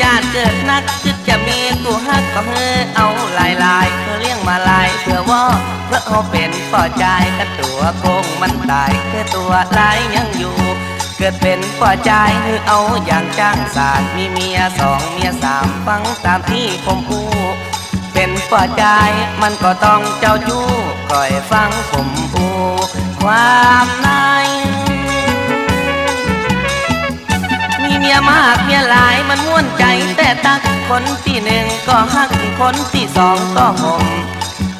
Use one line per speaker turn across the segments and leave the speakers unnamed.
จาดเกิดนักจึกจะมีกูฮักก็เฮอเอาหลายลายเธอเลี้ยงมาลายเพื่อว่าเพื่อเขาเป็นป่อใจายกับตัวโคงมันตายแค่ตัวลายยังอยู่ เกิดเป็นป่อใจายคือเอาอย่างจ้างสารมีเมียสองเมียสามฟังตามที่ผมพูดเป็นป่อใจายมันก็ต้องเจ้าจู้คอยฟังผมพูดความใน เมียมากเมียหลายมันม่วนใจแต่ตักคนที่หนึ่งก็ฮักคนที่สองก็ห่ม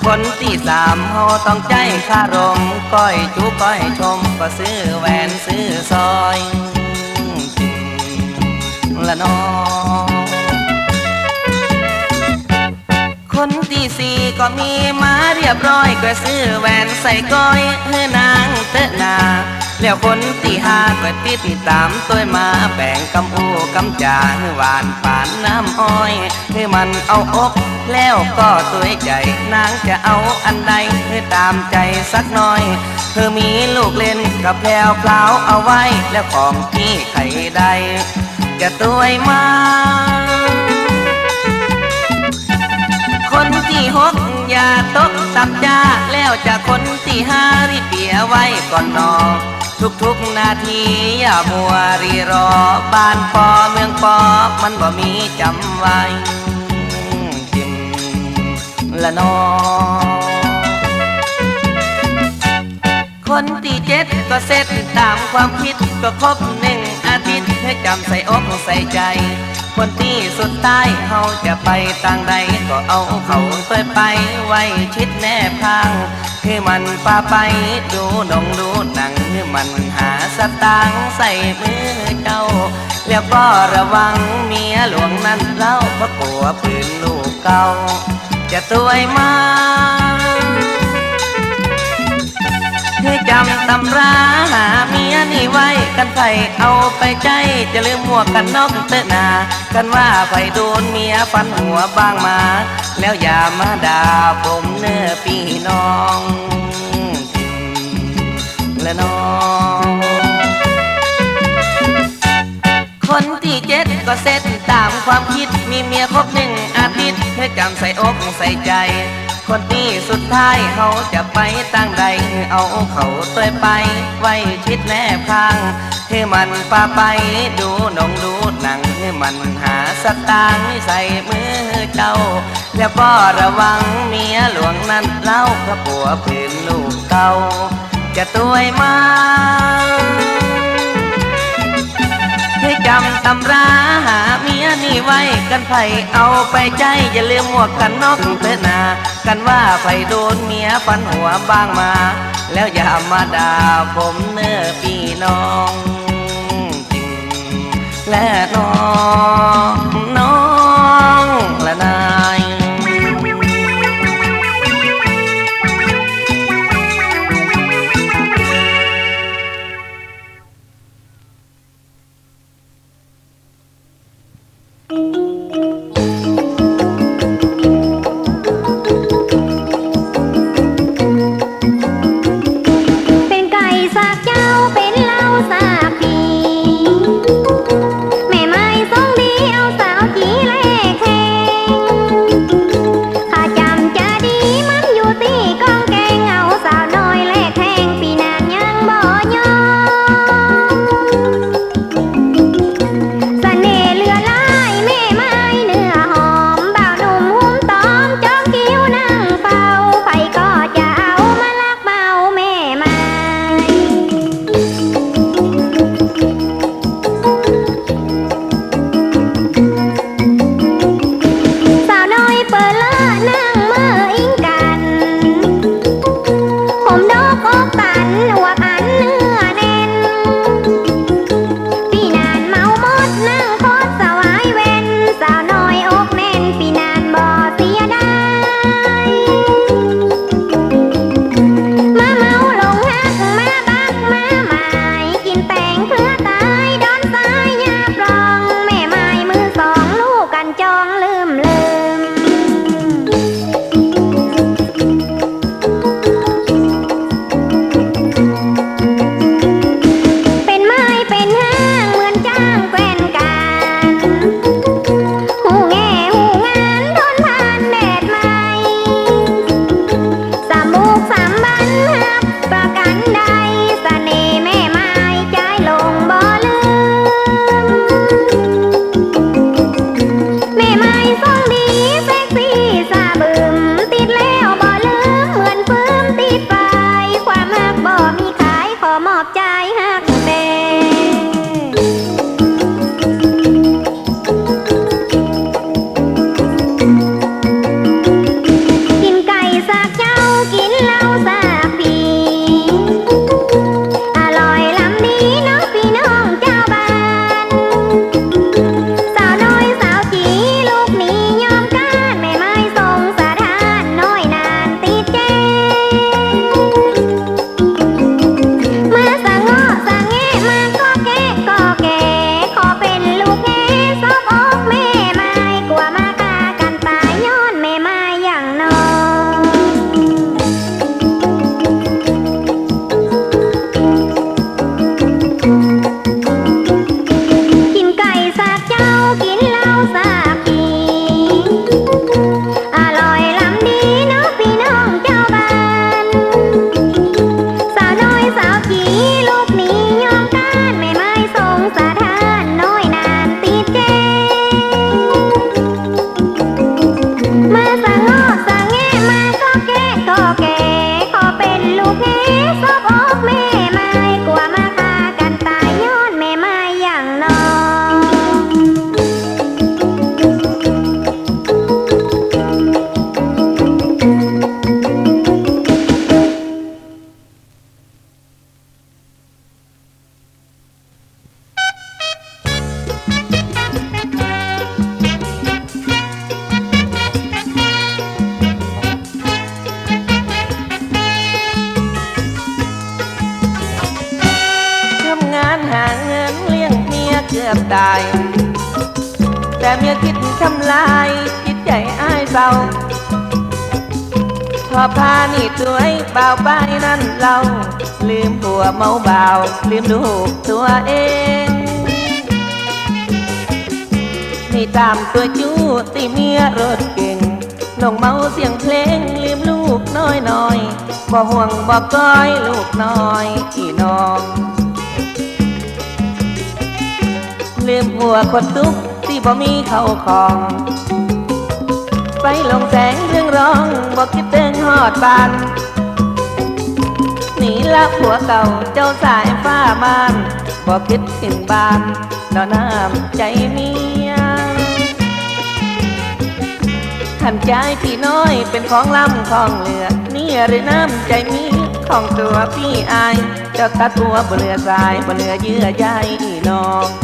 คนที่สามเฮาต้องใจคารมก้อยจูก้อยชมก็ซื้อแหวนซื้อซอยละน้องคนที่สี่ก็มีมาเรียบร้อยก็ซื้อแหวนใส่ก้อยให้นางเต แล้วคนที่ห้าก็ติดตามตัวมาแบ่งกำโอกำจาให้หวานปานน้ำอ้อยให้มันเอาอกแล้วก็ตัวใจนางจะเอาอันใดให้ตามใจสักหน่อย เธอมีลูกเล่นกับแพลวพลาวเอาไว้ แล้วของที่ใครใดจะตัวมา คนที่หก อย่าตกตับจ้าแล้วจะคนที่ห้ารีเปียไว้ก่อนนอนทุกๆนาทีอย่ามัวรีรอบ้านปอเมืองปอมันบ่มีจำไว้จิมละนอคนที่เจ็ดก็เสร็จตามความคิดก็ครบหนึ่งอาทิตย์ให้จำใส่อกใส่ใจ คนที่สุดท้ายเขาจะไปต่างใด ก็เอาเขาไปไปไว้ชิดแนบข้างให้มันพาไปดูหนงดูหนังให้มันหาสตางค์ใส่มือเจ้า แล้วก็ระวังเมียหลวงนั้นเล่าเพราะกลัวปืนลูกเก่าจะตัวยมา จำตำราหาเมียนี่ไว้กันไผเอาไปใจ จะลืมหมวกกันน็อกเตอนา กันว่าไผโดนเมียฟันหัวบ้างมา แล้วอย่ามาด่าผมเนื้อพี่น้อง และน้องคนที่เจ็ดก็เสร็จตามความคิดมีเมียครบหนึ่งอาทิตย์ให้จำใส่อกใส่ใจคนที่สุดท้ายเขาจะไปตั้งใดเอาเขาตัวไป ไว้ชิดแนบข้างให้มันพาไปดูนงดูหนังให้มันหาสตางค์ใส่มือเจ้า แล้วก็ระวังเมียหลวงนั้นเล่าพระปัวผืนลูกเก่าจะตัวมา ให้จำตำราหาเมียนี่ไว้กันไผเอาไปใจอย่าลืมหมวกกันนอกเถอะนากันว่าไผโดนเมียฟันหัวบ้างมา แล้วอย่ามาด่าผมเนื้อพี่น้องจริงและ
เลี้ยงเมียเกือบตาย แต่
เมียคิดทำลายจิตใจอ้ายเศร้าพอพานี่ตัวไอ้เบาไปนั่นเรา ลืมผัวเมาเบาลืมลูกตัวเองนี่ตามตัวจู้ตีเมียรถเก่งลงเมาเสียงเพลงลืมลูกน้อยน้อยบ่ห่วงบ่ก้อยลูกน้อยอีน้อง ลืมหัวคนทุกที่บ่มีเข้าของ ไปลงแสงเรื่องร้องบอกคิดถึงหอดบานหนีละผัวเก่าเจ้าสายฟ้ามานบอกคิดถึงบ้านนอนน้ำใจเมียขันใจพี่น้อยเป็นของล้ำของเหลือนี่หรือน้ำใจมีของตัวพี่อายเจ้าตัดตัวบเหลือสายบเหลือเยื่อใยน้อง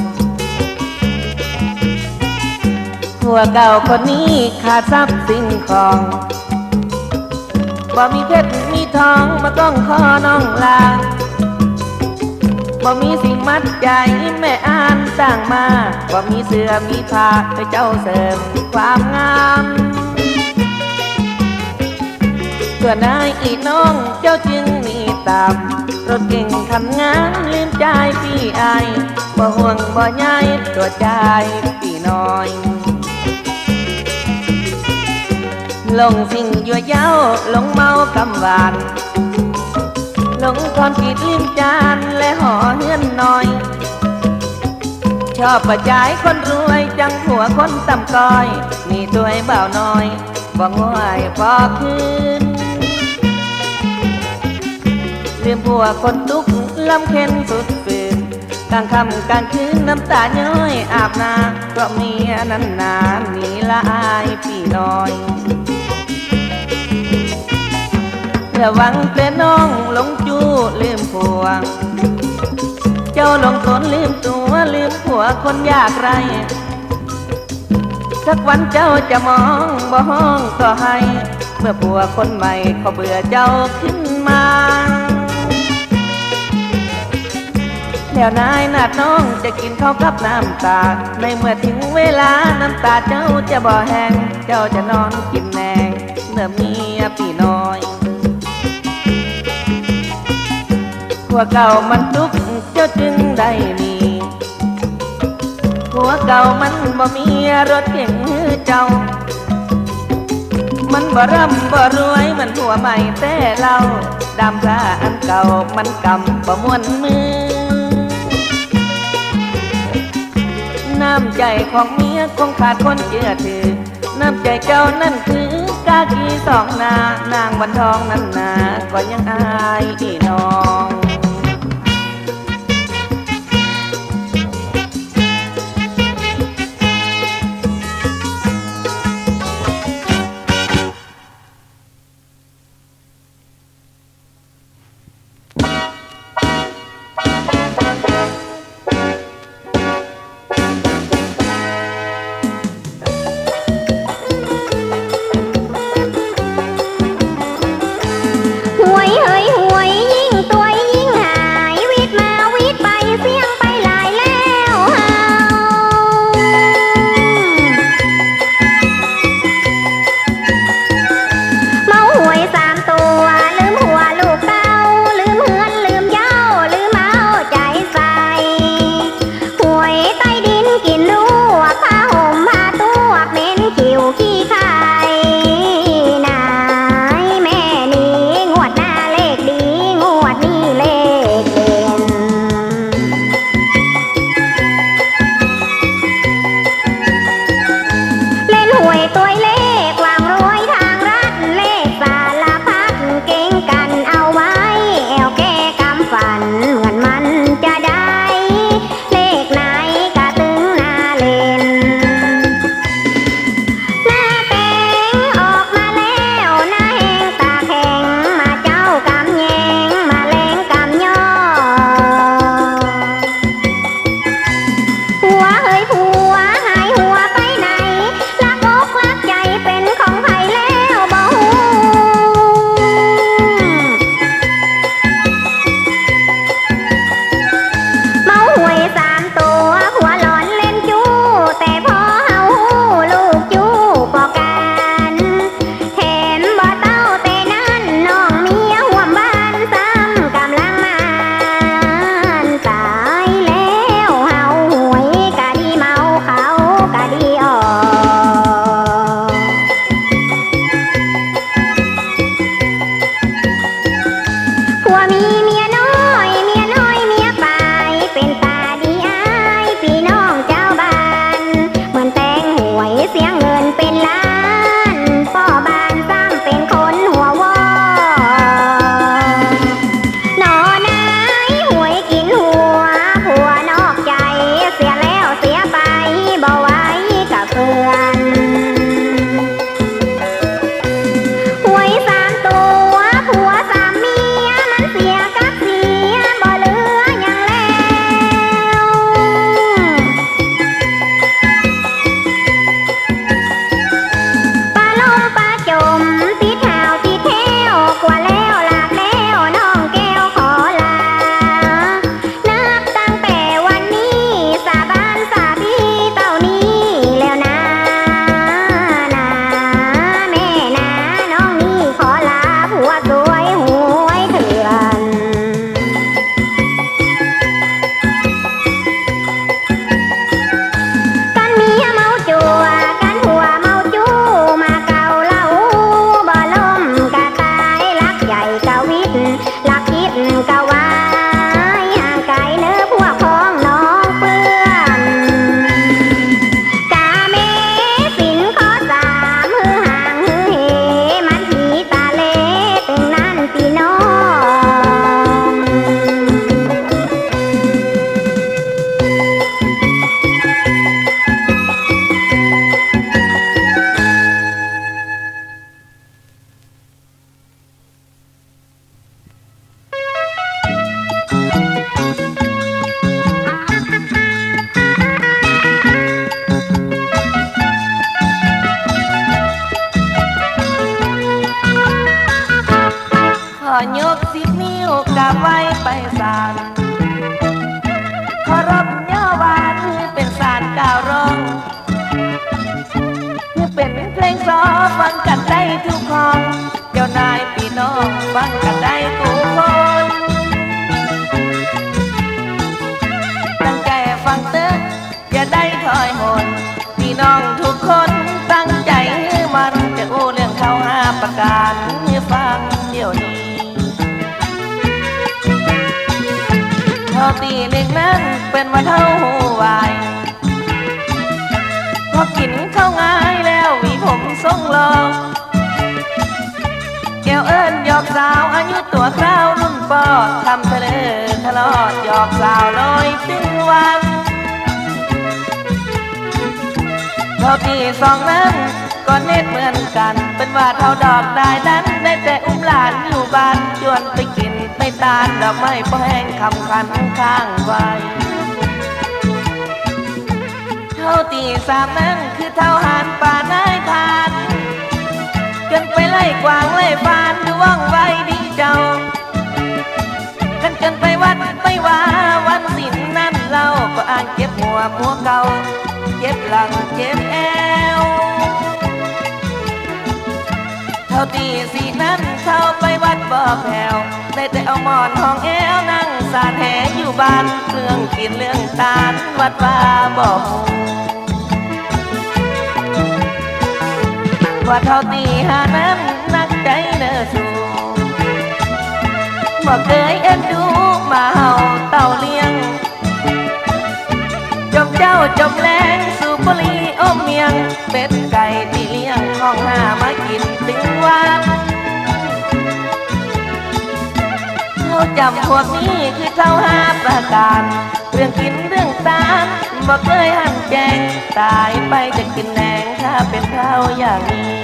ผัวเก่าคนนี้ขาดทรัพย์สิ่งของบ่มีเพชรมีทองมาต้องขอน้องลาบ่มีสิ่งมัดใจแม่อ่านต่างมาบ่มีเสื้อมีผ้าให้เจ้าเสริมความงามส่วนนายอีน้องเจ้าจึงมีตามรถเก่งทำงานลืมใจพี่อายบ่ห่วงบ่ใยตัวใจพี่น้อย ลงสิ่งยั่วเย้าลงเมากำหวานลงความคิดลืมจานและห่อเฮือนน้อย ชอบประจายคนรวยจังหัวคนต่ำก้อย มีตัวไอ้บ่าน้อยบ่ง่วยพอคืนลืมผัวคนทุกข์ลำเค็นสุดฝืนกลางค่ำกลางคืนน้ำตาย้อยอาบนาเพราะเมียนั้นนานหนีละอายพี่น้อย ระวังแต่น้องหลงจู้ลืมผัวเจ้าหลงทนลืมตัวลืมผัวคนยากไร สักวันเจ้าจะมองบ่ห้องก็ให้ เมื่อผัวคนใหม่เขาเบื่อเจ้าขึ้นมา แล้วนายนาดน้องจะกินข้าวกับน้ำตา ในเมื่อถึงเวลาน้ำตาเจ้าจะบ่แห้งเจ้าจะนอนกินแนงเมื่อมีพี่น้อย วเก่ามันทุกข์เจ้าจึงได้มีผัวเก่ามันบ่มีรถเก่งเจ้า มันบ่ร่ำบ่รวยมันผัวใหม่แต่เราดำพระอันเก่ามันกำบ่มวนมือ น้ำใจของเมียคงขาดคนเชื่อถือ น้ำใจเจ้านั่นคือกากีสองนานางวันทองนั่นนาก็ยังอายอีน้อง
นิ้วกลับไว้ไปสาน
ขอรบย่อวานเป็นสารกล่าวร้องเป็นเพลงซอฟังกันได้ทุกคนเจ้านายพี่น้องฟังกันได้ทุกคนตั้งใจฟังเตืออย่าได้ถอยหนพี่น้องทุกคนตั้งใจให้มันจะอู้เรื่องเขาห้าประการ ตีเด็กนั้นเป็นว่าเท่าหูวายพอกินข้าวง่ายแล้วหวีผมทรงรอแก้วเอิญหยอกสาวอายุตัวคราวรุ่นปอทำเธอเลอทะเลาะหยอกสาวลอยตึงวันเท่าที่สองนั้นก็เน็ตเหมือนกัน เป็นว่าเท่าดอกได้นั้นได้แต่อุ้มหลานอยู่บ้านชวนไปกิน ตาลดอกไม้พอแห้งคำคันข้างไว้เท่าที่สามนั้นคือเท่าหานป่านายทานจนไปไล่กวางไล่ฟานดูว่องไวดีเจ้ากันจนไปวัดไปว่าวันสินนั่นเราก็อ่านเก็บหัวหัวเก่าเจ็บหลังเจ็บแอ ท่าตีสีนั้นเข้าไปวัดบ่อแผ่วได้แต่เอาหมอนห้องแอวนั่งสาดแหอยู่บ้านเรื่องกินเรื่องตาลวัดว่าบ่ฮูว่าเท่าตีหานั้นนักใจเนอสูงบ่เคยเอ็นดูมาเฮาเต่าเลี้ยงจมเจ้าจมแรง จำพวกนี้คือเท่าห้าประการ เรื่องกินเรื่องตามบ่เคยหันแจงตายไปจะกินแหนงถ้าเป็นเท่าอย่างนี้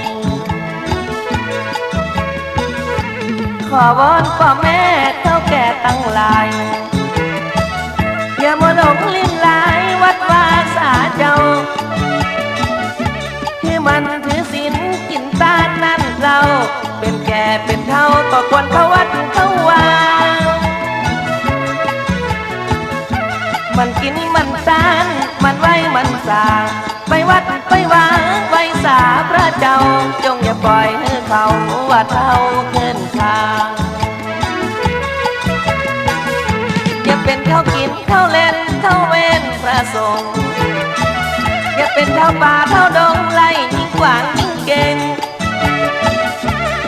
ขอวอนพ่อแม่เท่าแก่ตั้งหลายอย่ามาหลงลิ้นลายวัดวาสาเจ้าที่มันถือศีลกินตานั่นเรา เป็นแก่เป็นเท่าก็ควรเขา เาว่าเท่าเกินทางอย่าเป็นข้าวกินข้าวเล่นข้าวเวนพระสงฆ์อย่าเป็นข้าวป่าข้าวดงไล่ยิ่งกว่างยิ่งเก่ง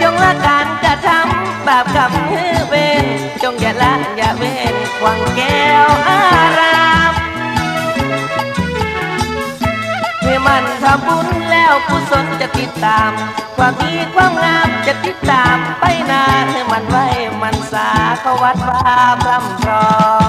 จงละการกระทำบาปกับมือเวนจงอย่าละอย่าเวนควังแก้วอารามเพื่อมันทำบุญ แล้วผู้สนจะติดตาม ความดีความงามจะติดตามไปนานให้มันไว้มันสาเขาวัดว่าพร่ำพรอ